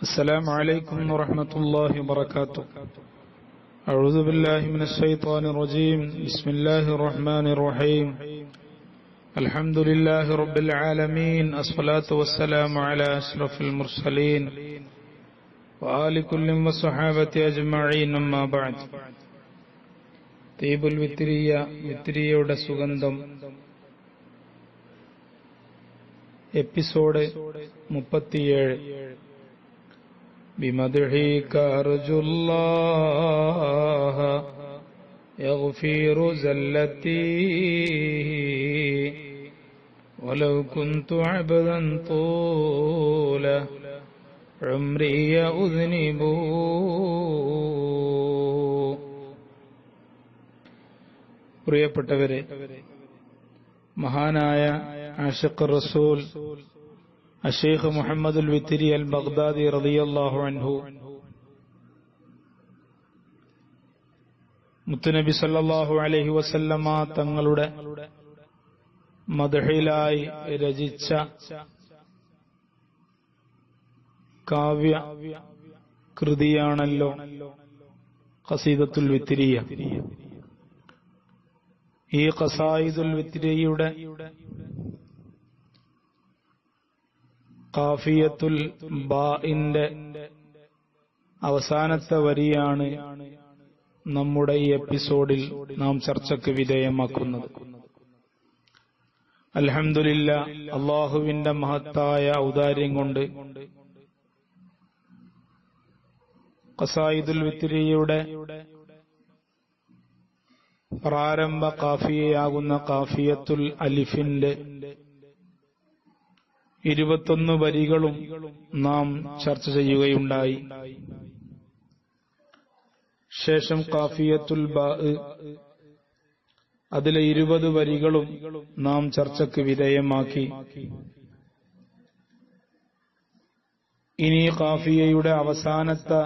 السلام عليكم ورحمة الله وبركاته أعوذ بالله من الشيطان الرجيم بسم الله الرحمن الرحيم الحمد لله رب العالمين الصلاة والسلام على أشرف المرسلين وآل كل وصحابة أجمعين أما بعد തീബുൽ വിത്തിരിയ വിത്തിരിയയുടെ സുഗന്ധം എപ്പിസോഡ് മുപ്പത്തിയേഴ് بمدحك أرجو الله يغفر زلتي ولو كنت عبدا طول عمري أذنب പ്രിയപ്പെട്ടവരെ മഹാനായ ആഷിഖ് റസൂൽ അഷേഖ് മുഹമ്മദുൽ വിത്തിരി അൽ ബഗ്ദാദി റളിയല്ലാഹു അൻഹു. മുത്തുനബി സല്ലല്ലാഹു അലൈഹി വസല്ലമ തങ്ങളുടെ മദഹിലായി രചിച്ച കാവ്യ കൃതിയാണല്ലോ ഖസീദത്തുൽ വിത്തിരിയ. ഈ ഖസായിദുൽ വിത്തിരിയുടെ കാഫിയത്തുൽ ബാഇന്റെ അവസാനത്തെ വരിയാണ് നമ്മുടെ ഈ എപ്പിസോഡിൽ നാം ചർച്ചയ്ക്ക് വിധേയമാക്കുന്നത്. അലഹമില്ല അള്ളാഹുവിന്റെ മഹത്തായ ഔദാര്യം കൊണ്ട് കസായിദുൽ വിത്തിരിയുടെ പ്രാരംഭ കാഫിയയാകുന്ന കാഫിയത്തുൽ അലിഫിന്റെ ഇരുപത്തൊന്ന് വരികളും നാം ചർച്ച ചെയ്യുകയുണ്ടായി. ശേഷം കാഫിയത്തുൽ അതിലെ ഇരുപത് വരികളും നാം ചർച്ചയ്ക്ക് വിധേയമാക്കി. ഇനി കാഫിയയുടെ അവസാനത്തെ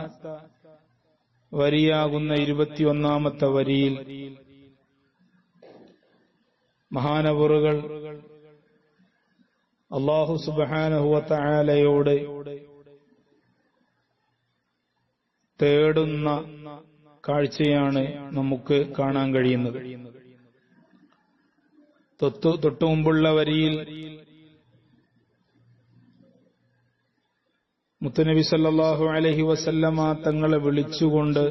വരിയാകുന്ന ഇരുപത്തിയൊന്നാമത്തെ വരിയിൽ മഹാനവറുകൾ അള്ളാഹു സുബാനഹുവത്തായാലയോട് തേടുന്ന കാഴ്ചയാണ് നമുക്ക് കാണാൻ കഴിയുന്നത്. തൊത്തു തൊട്ടു മുമ്പുള്ള വരിയിൽ മുത്തുനബി സല്ലാഹു അലഹി വസല്ലമ തങ്ങളെ വിളിച്ചുകൊണ്ട്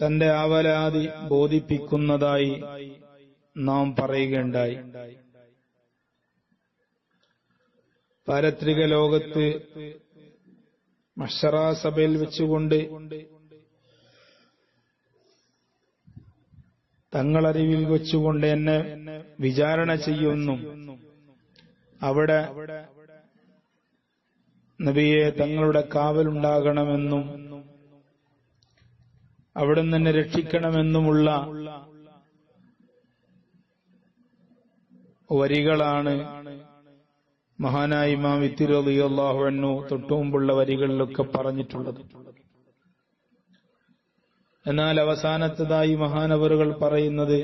തന്റെ ആവലാതി ബോധിപ്പിക്കുന്നതായി നാം പറയുകയുണ്ടായി. പാരത്രിക ലോകത്ത് മഷറാ സഭയിൽ വെച്ചുകൊണ്ട് തങ്ങളറിവിൽ വെച്ചുകൊണ്ട് എന്നെ വിചാരണ ചെയ്യുന്നു അവിടെ നബിയെ തങ്ങളുടെ കാവലുണ്ടാകണമെന്നും അവിടെ തന്നെ രക്ഷിക്കണമെന്നുമുള്ള വരികളാണ്. മഹാനായ ഇമാം വിത്തിരലിയാഹു എണ്ണു തൊട്ടുമുമ്പുള്ള വരികളിലൊക്കെ പറഞ്ഞിട്ടുള്ളത്. എന്നാൽ അവസാനത്തതായി മഹാനവറുകൾ പറയുന്നത്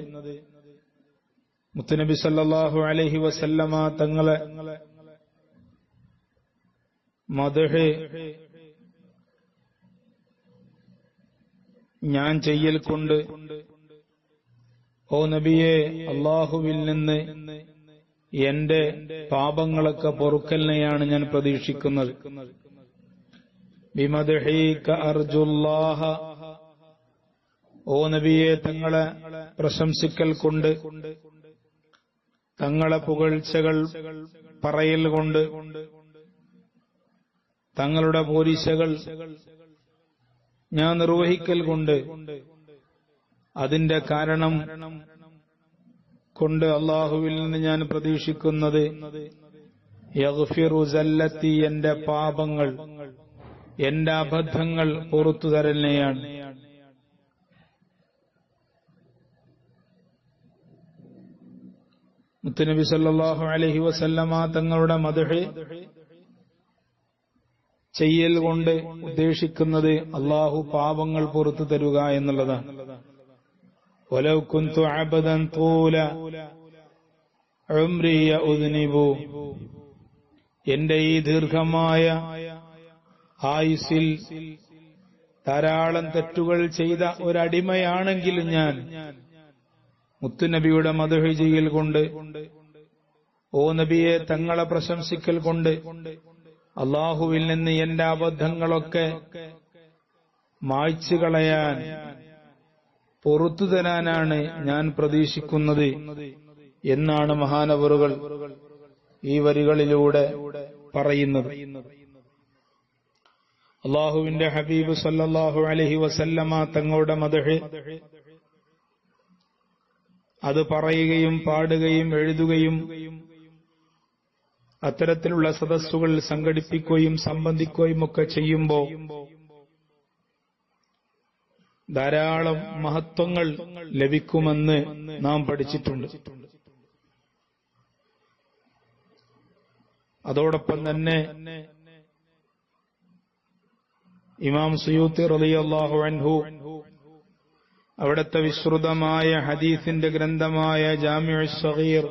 മുത്തുനബി സല്ലാഹു അലഹി വസല്ലമ തങ്ങളെ മധുഹ് ഞാൻ ചെയ്യൽ കൊണ്ട് ഓ നബിയെ അള്ളാഹുവിൽ നിന്ന് എന്റെ പാപങ്ങളൊക്കെ പൊറുക്കലിനെയാണ് ഞാൻ പ്രതീക്ഷിക്കുന്നത്. അർജുല്ലാഹ. ഓ നബിയെ തങ്ങളെ പ്രശംസിക്കൽ കൊണ്ട് തങ്ങളെ പുകഴ്ചകൾ പറയൽ കൊണ്ട് തങ്ങളുടെ പോലീശകൾ ഞാൻ നിർവഹിക്കൽ കൊണ്ട് അതിന്റെ കാരണം കൊണ്ട് അള്ളാഹുവിൽ നിന്ന് ഞാൻ പ്രതീക്ഷിക്കുന്നത് യഗ്ഫിറുസല്ലത്തി എന്റെ പാപങ്ങൾ എന്റെ അബദ്ധങ്ങൾ പുറത്തു തരുന്നെയാണ്. മുത്തുനബി സല്ലാഹു അലഹി വസല്ലമ തങ്ങളുടെ മധുഹ് ചെയ്യൽ കൊണ്ട് ഉദ്ദേശിക്കുന്നത് അള്ളാഹു പാപങ്ങൾ പുറത്തു തരുക എന്നുള്ളതാണ്. ولو كنت عبدا طول عمري يؤذنب എന്റെ ഈ ദീർഘമായ ആയുസിൽ ധാരാളം തെറ്റുകൾ ചെയ്ത ഒരടിമയാണെങ്കിലും ഞാൻ മുത്തുനബിയുടെ മധുഹിജിയിൽ കൊണ്ട് ഓ നബിയെ തങ്ങളെ പ്രശംസിക്കൽ കൊണ്ട് അള്ളാഹുവിൽ നിന്ന് എന്റെ അബദ്ധങ്ങളൊക്കെ മായ്ച്ചു കളയാൻ പൊറത്തു തരാനാണ് ഞാൻ പ്രതീക്ഷിക്കുന്നത് എന്നാണ് മഹാനവറുകൾ ഈ വരികളിലൂടെ പറയുന്നത്. അള്ളാഹുവിന്റെ ഹബീബ് സല്ലാഹു അലഹി വസല്ലമ തങ്ങളുടെ മതഹ് അത് പറയുകയും പാടുകയും എഴുതുകയും അത്തരത്തിലുള്ള സദസ്സുകൾ സംഘടിപ്പിക്കുകയും സംബന്ധിക്കുകയും ഒക്കെ ചെയ്യുമ്പോൾ ധാരാളം മഹത്വങ്ങൾ ലഭിക്കുമെന്ന് നാം പഠിച്ചിട്ടുണ്ട്. അതോടൊപ്പം തന്നെ ഇമാം സുയൂത്തി റളിയല്ലാഹു അൻഹു അവിടുത്തെ വിശ്രുതമായ ഹദീസിന്റെ ഗ്രന്ഥമായ ജാമ്യ സഹീർ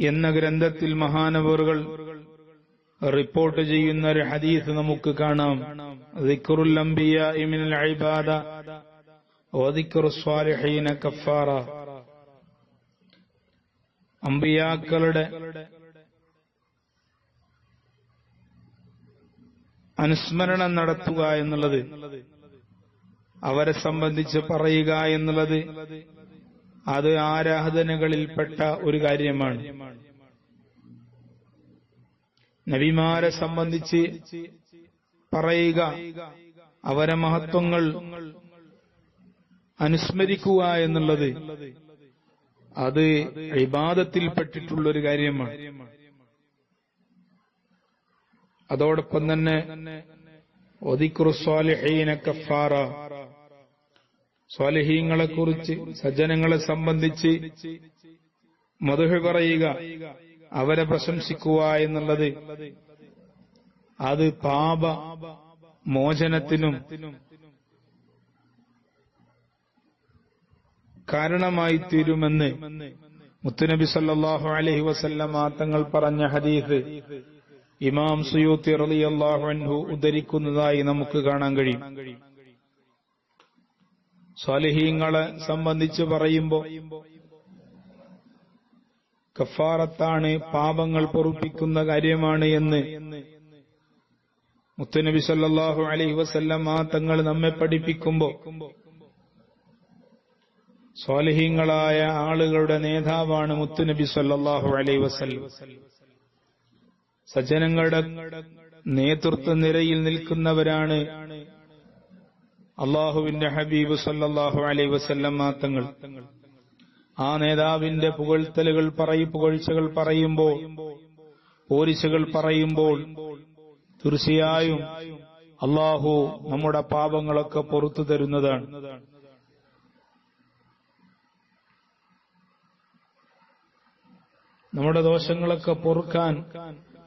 എന്ന ഗ്രന്ഥത്തിൽ മഹാനവറുകൾ റിപ്പോർട്ട് ചെയ്യുന്ന ഒരു ഹദീസ് നമുക്ക് കാണാം. ദിക്റുൽ അംബിയ ഇമിനൽ ഇബാദ വദിക്റു സ്വാലിഹീന കഫാറ. അമ്പിയാക്കളുടെ അനുസ്മരണം നടത്തുക എന്നുള്ളത് അവരെ സംബന്ധിച്ച് പറയുക എന്നുള്ളത് അത് ആരാധനകളിൽപ്പെട്ട ഒരു കാര്യമാണ്. നബിമാരെ സംബന്ധിച്ച് പറയുക അവരെ മഹത്വങ്ങൾ അനുസ്മരിക്കുക എന്നുള്ളത് അത് ഇബാദത്തിൽപ്പെട്ടിട്ടുള്ള ഒരു കാര്യമാണ്. അതോടൊപ്പം തന്നെ കഫാറ സ്വാലിഹീങ്ങളെ കുറിച്ച് സജ്ജനങ്ങളെ സംബന്ധിച്ച് മധുഹ പറയുക. അവരെ പ്രശംസിക്കുക എന്നുള്ളത് അത് പാപ മോചനത്തിനും കാരണമായി തീരുമെന്ന് മുത്തുനബി സല്ലാഹു അലഹി വസല്ലമ തങ്ങൾ പറഞ്ഞ ഹദീസ് ഇമാം സുയൂത്തി റളിയല്ലാഹു അൻഹു ഉദ്ധരിക്കുന്നതായി നമുക്ക് കാണാൻ കഴിയും. സ്വാലിഹീങ്ങളെ സംബന്ധിച്ച് പറയുമ്പോൾ കഫാറത്താണ് പാപങ്ങൾ പൊറുപ്പിക്കുന്ന കാര്യമാണ് എന്ന്. മുത്തുനബി സല്ലാഹു അലൈഹി വസല്ലമ തങ്ങൾ നമ്മെ പഠിപ്പിക്കുമ്പോൾ സ്വാലഹീങ്ങളായ ആളുകളുടെ നേതാവാണ് മുത്തുനബി സല്ലാഹു അലൈഹി വസല്ലം. സജ്ജനങ്ങളുടെ നേതൃത്വ നിരയിൽ നിൽക്കുന്നവരാണ് അള്ളാഹുവിന്റെ ഹബീബ് സല്ലാഹു അലൈഹി വസല്ലം തങ്ങൾ. ആ നേതാവിന്റെ പുകഴ്ത്തലുകൾ പറയും പുകഴ്ചകൾ പറയുമ്പോൾ പോരിശകൾ പറയുമ്പോൾ തീർച്ചയായും അള്ളാഹു നമ്മുടെ പാപങ്ങളൊക്കെ പുറത്തു തരുന്നതാണ്. നമ്മുടെ ദോഷങ്ങളൊക്കെ പൊറുക്കാൻ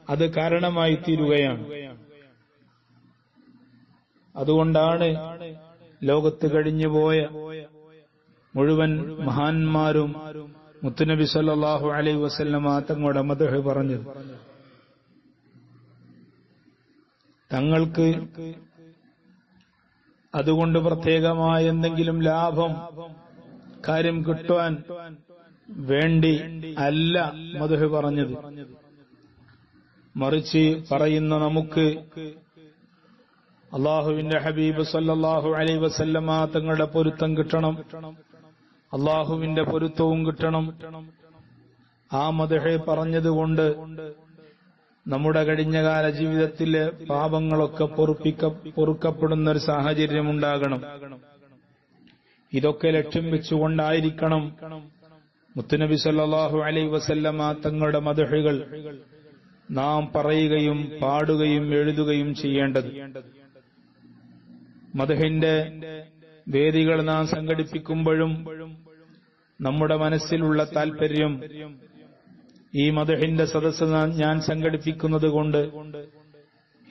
അത് കാരണമായി തീരുകയാണ്. അതുകൊണ്ടാണ് ലോകത്ത് കഴിഞ്ഞുപോയ മുഴുവൻ മഹാന്മാരും മുത്തുനബി സല്ലാഹു അലൈ വസല്ലമ തങ്ങളുടെ മതഹ് പറഞ്ഞത്. തങ്ങൾക്ക് അതുകൊണ്ട് പ്രത്യേകമായ എന്തെങ്കിലും ലാഭം കാര്യം കിട്ടുവാൻ വേണ്ടി അല്ല മധുഹ് പറഞ്ഞത്. മറിച്ച് പറയുന്ന നമുക്ക് അള്ളാഹുവിന്റെ ഹബീബ് സല്ലാഹു അലൈ വസല്ലമ തങ്ങളുടെ പൊരുത്തം കിട്ടണം. അള്ളാഹുവിന്റെ പൊരുത്തവും കിട്ടണം. ആ മതഹെ പറഞ്ഞതുകൊണ്ട് നമ്മുടെ കഴിഞ്ഞകാല ജീവിതത്തിലെ പാപങ്ങളൊക്കെ പൊറുപ്പിക്ക പൊറുക്കപ്പെടുന്ന ഒരു സാഹചര്യം ഉണ്ടാകണം ഇതൊക്കെ ലക്ഷ്യം വെച്ചുകൊണ്ടായിരിക്കണം മുത്തുനബി സല്ലാഹു അലൈ വസല്ലമ തങ്ങളുടെ മതഹുകൾ നാം പറയുകയും പാടുകയും എഴുതുകയും ചെയ്യേണ്ടത്. മധുഹിന്റെ വേദികൾ നാം സംഘടിപ്പിക്കുമ്പോഴും നമ്മുടെ മനസ്സിലുള്ള താൽപര്യം ഈ മധുഹിന്റെ സദസ്സ് ഞാൻ സംഘടിപ്പിക്കുന്നത് കൊണ്ട്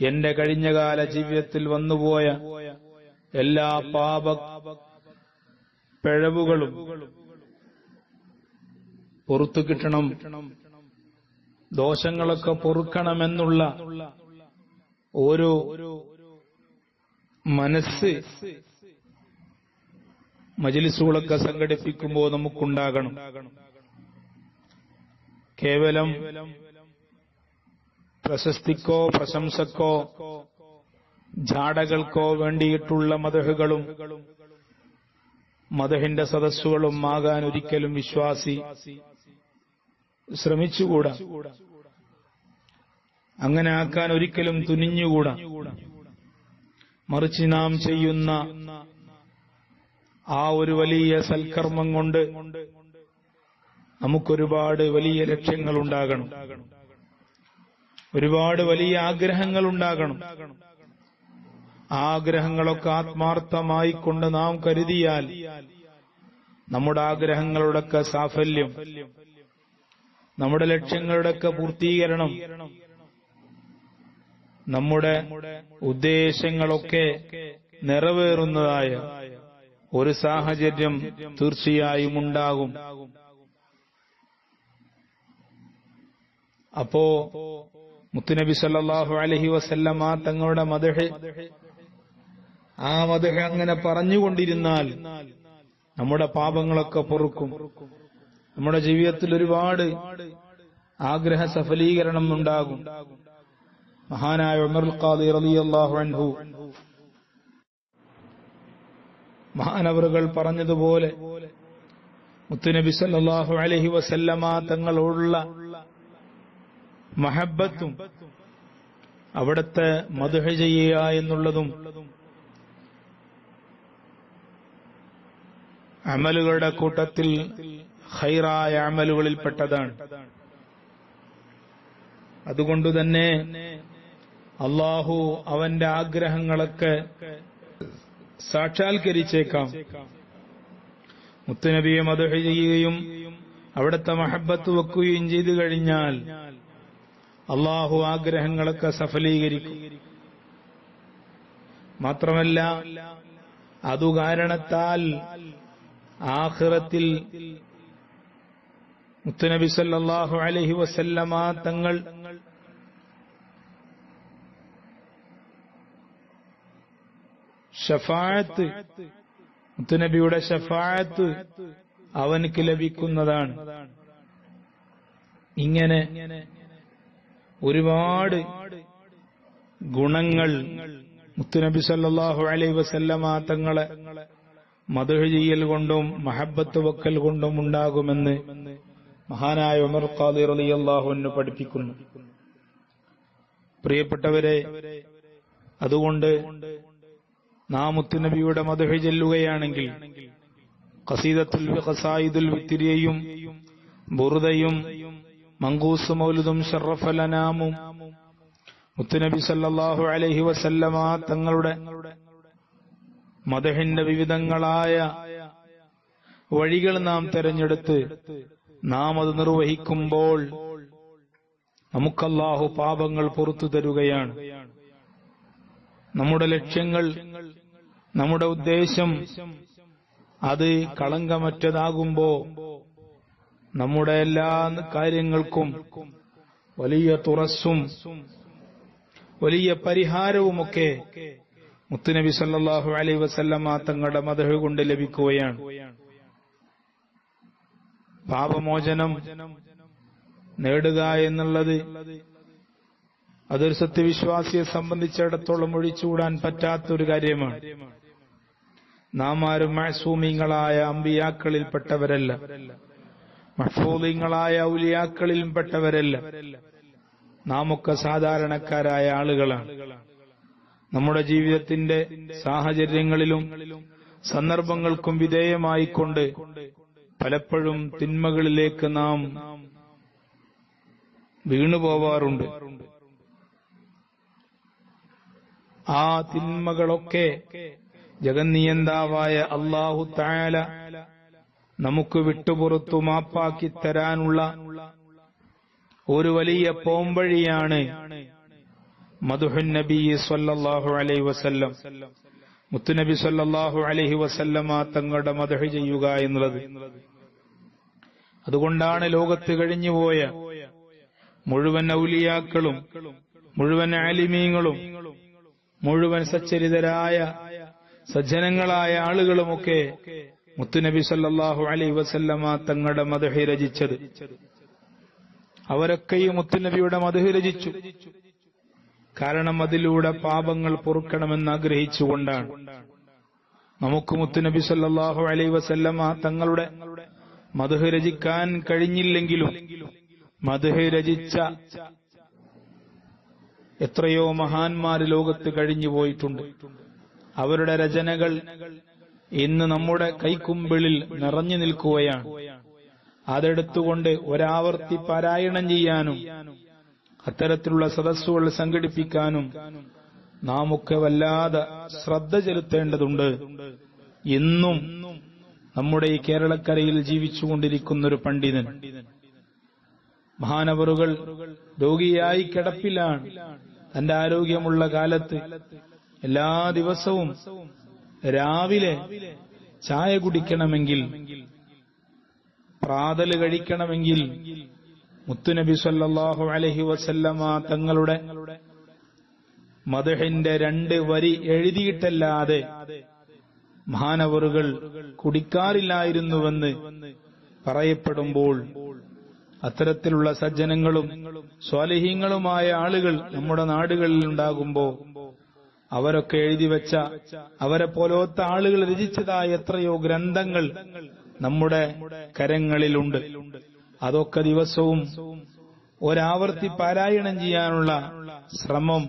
എന്റെ കഴിഞ്ഞകാല ജീവിതത്തിൽ വന്നുപോയ എല്ലാ പാപ പിഴവുകളും പുറത്തു കിട്ടണം. ദോഷങ്ങളൊക്കെ പൊറുക്കണമെന്നുള്ള ഓരോ മനസ്സ് മജിലിസുകളൊക്കെ സംഘടിപ്പിക്കുമ്പോൾ നമുക്കുണ്ടാകണം. കേവലം പ്രശസ്തിക്കോ പ്രശംസക്കോ ജാടകൾക്കോ വേണ്ടിയിട്ടുള്ള മതഹുകളും മതഹിന്റെ സദസ്സുകളും ആകാൻ ഒരിക്കലും വിശ്വാസി ശ്രമിച്ചുകൂടാ. അങ്ങനെ ആക്കാൻ ഒരിക്കലും തുനിഞ്ഞുകൂടാ. മറിച്ച് നാം ചെയ്യുന്ന ആ ഒരു വലിയ സൽക്കർമ്മം കൊണ്ട് നമുക്കൊരുപാട് വലിയ ലക്ഷ്യങ്ങൾ ഉണ്ടാകണം ഒരുപാട് വലിയ ആഗ്രഹങ്ങൾ ഉണ്ടാകണം ആഗ്രഹങ്ങളൊക്കെ ആത്മാർത്ഥമായി കൊണ്ട് നാം കരുതിയാൽ നമ്മുടെ ആഗ്രഹങ്ങളുടെയൊക്കെ സാഫല്യം നമ്മുടെ ലക്ഷ്യങ്ങളുടെയൊക്കെ പൂർത്തീകരണം നമ്മുടെ ഉദ്ദേശങ്ങളൊക്കെ നിറവേറുന്നതായ ഒരു സാഹചര്യം തീർച്ചയായും ഉണ്ടാകും. അപ്പോ മുത്തുനബി സല്ലല്ലാഹു അലൈഹി വസല്ലമ തങ്ങളുടെ മതഹ് ആ മതഹ് അങ്ങനെ പറഞ്ഞുകൊണ്ടിരുന്നാൽ നമ്മുടെ പാപങ്ങളൊക്കെ പൊറുക്കും. നമ്മുടെ ജീവിതത്തിൽ ഒരുപാട് ആഗ്രഹ സഫലീകരണം ഉണ്ടാകും. മഹാനായ ഉമർ ഖാദി റളിയല്ലാഹു അൻഹു മഹാനവറുകൾ പറഞ്ഞതുപോലെ മുത്തുനബി സല്ലാഹു അലഹി വസല്ലമ തങ്ങളോടുള്ള മഹബത്തും അവിടുത്തെ മധുഹ ചെയ്യുക എന്നുള്ളതും അമലുകളുടെ കൂട്ടത്തിൽ ഹൈറായ അമലുകളിൽപ്പെട്ടതാണ്. അതുകൊണ്ട് തന്നെ അള്ളാഹു അവന്റെ ആഗ്രഹങ്ങളൊക്കെ സാക്ഷാത്കരിച്ചേക്കാം. മുത്തുനബിയെ മധുഹ ചെയ്യുകയും അവിടുത്തെ മഹബത്ത് വെക്കുകയും ചെയ്തു കഴിഞ്ഞാൽ അള്ളാഹു ആഗ്രഹങ്ങളൊക്കെ സഫലീകരിക്കും. മാത്രമല്ല അതു കാരണത്താൽ ആഖിറത്തിൽ മുത്തുനബി സല്ലല്ലാഹു അലൈഹി വസല്ലമ തങ്ങൾ ഷഫായത്ത്. മുത്തുനബിയുടെ ഷഫായത്ത് അവനക്ക് ലഭിക്കുന്നതാണ്. ഇങ്ങനെ ഒരുപാട് ഗുണങ്ങൾ മുത്തുനബി സല്ലാഹു അലൈ വസല്ലമ തങ്ങളെ കൊണ്ടും മഹബത്ത് വക്കൽ കൊണ്ടും ഉണ്ടാകുമെന്ന് മഹാനായ ഉമർ ഖാദിർ റളിയല്ലാഹു അൻഹു പഠിപ്പിക്കുന്നു. പ്രിയപ്പെട്ടവരെ അതുകൊണ്ട് നാം മുത്തുനബിയുടെ മധുഹ ചെല്ലുകയാണെങ്കിൽ കസീദത്തുൽ ഖസായിദുൽ വിത്തിരിയയും ബുറുദയും മങ്കൂസ് മൗലുദും ഷറഫലനാമും മുത്തുനബി സല്ലാഹു അലഹി വസല്ലമ തങ്ങളുടെ മദഹിന്റെ വിവിധങ്ങളായ വഴികൾ നാം തെരഞ്ഞെടുത്ത് നാം അത് നിർവഹിക്കുമ്പോൾ നമുക്കല്ലാഹു പാപങ്ങൾ പുറത്തു തരുകയാണ്. നമ്മുടെ ലക്ഷ്യങ്ങൾ നമ്മുടെ ഉദ്ദേശം അത് കളങ്കമറ്റതാകുമ്പോ നമ്മുടെ എല്ലാ കാര്യങ്ങൾക്കും വലിയ തുറസ്സും വലിയ പരിഹാരവുമൊക്കെ മുത്തുനബി സല്ലാഹു അലൈ വസല്ലമ തങ്ങളുടെ മതഹ് കൊണ്ട് ലഭിക്കുകയാണ്. പാപമോചനം നേടുക എന്നുള്ളത് അതൊരു സത്യവിശ്വാസിയെ സംബന്ധിച്ചിടത്തോളം ഒഴിച്ചുകൂടാൻ പറ്റാത്തൊരു കാര്യമാണ്. നാം ആരും മഹസൂമിങ്ങളായ അമ്പിയാക്കളിൽപ്പെട്ടവരല്ല. മഹ്ഫൂദിങ്ങളായ ഔലിയാക്കളിൽപ്പെട്ടവരല്ല. നാം ഒക്കെ സാധാരണക്കാരായ ആളുകളാണ്. നമ്മുടെ ജീവിതത്തിന്റെ സാഹചര്യങ്ങളിലും സന്ദർഭങ്ങൾക്കും വിധേയമായിക്കൊണ്ട് പലപ്പോഴും തിന്മകളിലേക്ക് നാം വീണുപോവാറുണ്ട്. ആ തിന്മകളൊക്കെ ജഗന്നിയന്താവായ അള്ളാഹു തായാല നമുക്ക് വിട്ടുപുറത്തു മാപ്പാക്കി തരാനുള്ള ഒരു വലിയ പോംവഴിയാണ് മധുഹൻ നബി സല്ലാഹു അലൈഹി വസല്ലം. മുത്തുനബി സല്ലാഹു അലൈഹി വസല്ലമ തങ്ങളുടെ മധുഹ ചെയ്യുക എന്നുള്ളത്. അതുകൊണ്ടാണ് ലോകത്ത് കഴിഞ്ഞുപോയ മുഴുവൻ ഔലിയാക്കളും മുഴുവൻ ആലിമീങ്ങളും മുഴുവൻ സച്ചരിതരായ സജ്ജനങ്ങളായ ആളുകളുമൊക്കെ മുത്തുനബി സല്ലാഹു അലൈ വസല്ലമ തങ്ങളുടെ മധുഹി രചിച്ചത്. അവരൊക്കെയും മുത്തുനബിയുടെ മധുഹി രചിച്ചു. കാരണം അതിലൂടെ പാപങ്ങൾ പൊറുക്കണമെന്ന് ആഗ്രഹിച്ചുകൊണ്ടാണ്. നമുക്ക് മുത്തുനബി സല്ലാഹു അലൈ വസല്ലമ തങ്ങളുടെ മദഹ് രചിക്കാൻ കഴിഞ്ഞില്ലെങ്കിലും മദഹ് രചിച്ച എത്രയോ മഹാന്മാര് ലോകത്ത് കഴിഞ്ഞു പോയിട്ടുണ്ട് അവരുടെ രചനകൾ ഇന്ന് നമ്മുടെ കൈക്കുമ്പിളിൽ നിറഞ്ഞു നിൽക്കുകയാണ്. അതെടുത്തുകൊണ്ട് ഒരാവർത്തി പാരായണം ചെയ്യാനും അത്തരത്തിലുള്ള സദസ്സുകൾ സംഘടിപ്പിക്കാനും നാമൊക്കെ വല്ലാതെ ശ്രദ്ധ ചെലുത്തേണ്ടതുണ്ട്. ഇന്നും നമ്മുടെ ഈ കേരളക്കരയിൽ ജീവിച്ചുകൊണ്ടിരിക്കുന്ന ഒരു പണ്ഡിതൻ. മഹാനവറുകൾ രോഗിയായി കിടപ്പിലാണ്. തന്റെ ആരോഗ്യമുള്ള കാലത്ത് എല്ലാ ദിവസവും രാവിലെ ചായ കുടിക്കണമെങ്കിൽ പ്രാതൽ കഴിക്കണമെങ്കിൽ മുത്തുനബി സല്ലാഹു അലഹി വസല്ലമ തങ്ങളുടെ മധുഹിന്റെ രണ്ട് വരി എഴുതിയിട്ടല്ലാതെ മഹാനവറുകൾ കുടിക്കാറില്ലായിരുന്നുവെന്ന് പറയപ്പെടുമ്പോൾ അത്തരത്തിലുള്ള സജ്ജനങ്ങളും സ്വാലിഹീങ്ങളുമായ ആളുകൾ നമ്മുടെ നാടുകളിൽ ഉണ്ടാകുമ്പോ അവരൊക്കെ എഴുതി വെച്ച അവരെ പോലോത്ത ആളുകൾ രചിച്ചതായ എത്രയോ ഗ്രന്ഥങ്ങൾ നമ്മുടെ കരങ്ങളിലുണ്ട്. അതൊക്കെ ദിവസവും ഒരാവർത്തി പാരായണം ചെയ്യാനുള്ള ശ്രമം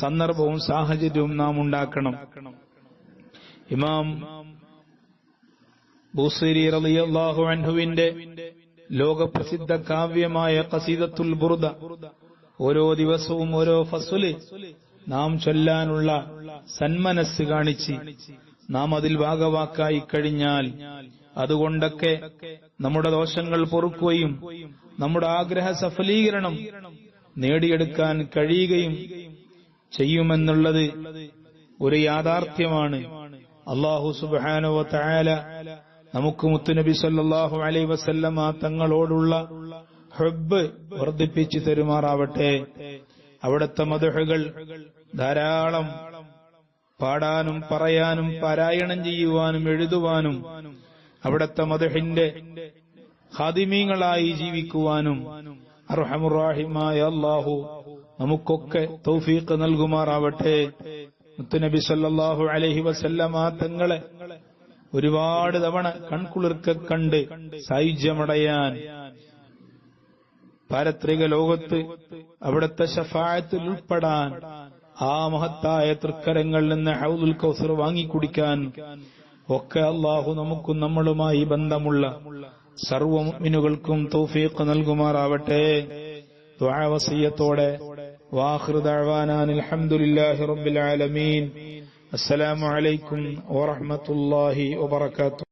സന്ദർഭവും സാഹചര്യവും നാം ഉണ്ടാക്കണം. ഇമാം ബൂസരി റളിയല്ലാഹു അൻഹുവിന്റെ ലോകപ്രസിദ്ധ കാവ്യമായ കസീദത്തുൽ ബുർദ ഓരോ ദിവസവും ഓരോ ഫസുൽ നാം ചൊല്ലാനുള്ള സന്മനസ് കാണിച്ച് നാം അതിൽ ഭാഗവാക്കായി കഴിഞ്ഞാൽ അതുകൊണ്ടൊക്കെ നമ്മുടെ ദോഷങ്ങൾ പൊറുക്കുകയും നമ്മുടെ ആഗ്രഹ സഫലീകരണം നേടിയെടുക്കാൻ കഴിയുകയും ചെയ്യുമെന്നുള്ളത് ഒരു യാഥാർത്ഥ്യമാണ്. അള്ളാഹു സുബാനുവ തായാല നമുക്ക് മുത്തുനബി സല്ലല്ലാഹു അലൈഹി വസല്ലമ തങ്ങളോടുള്ള ഹെബ് വർദ്ധിപ്പിച്ചു തരുമാറാവട്ടെ. അവിടുത്തെ മധുഹകൾ ധാരാളം പാടാനും പറയാനും പാരായണം ചെയ്യുവാനും എഴുതുവാനും അവിടുത്തെ മധുഹിന്റെ ഹാദിമീങ്ങളായി ജീവിക്കുവാനും അർഹമുറാഹിമായ അള്ളാഹു നമുക്കൊക്കെ തൗഫീഖ് നൽകുമാറാവട്ടെ. മുത്തുനബി സല്ലാഹു അലഹി വസല്ലമ തങ്ങളെ ഒരുപാട് തവണ കൺകുളിർക്ക കണ്ട് സായുജ്യമടയാൻ പാരത്രിക ലോകത്ത് അവിടുത്തെ ഷഫായത്തിൽ ഉൾപ്പെടാൻ ആ മഹത്തായ തൃക്കരങ്ങളിൽ നിന്ന് ഹൗദുൽ കൗസർ വാങ്ങിക്കുടിക്കാൻ ഒക്കെ അള്ളാഹു നമുക്കും നമ്മളുമായി ബന്ധമുള്ള സർവമിനുകൾക്കും തൗഫീഖ് നൽകുമാറാവട്ടെ. ദ്വാവസീയത്തോടെ അൽഹംദുലില്ലാഹി റബ്ബിൽ ആലമീൻ. അസ്സലാമു അലൈക്കും വറഹ്മത്തുള്ളാഹി വബറകാതുഹു.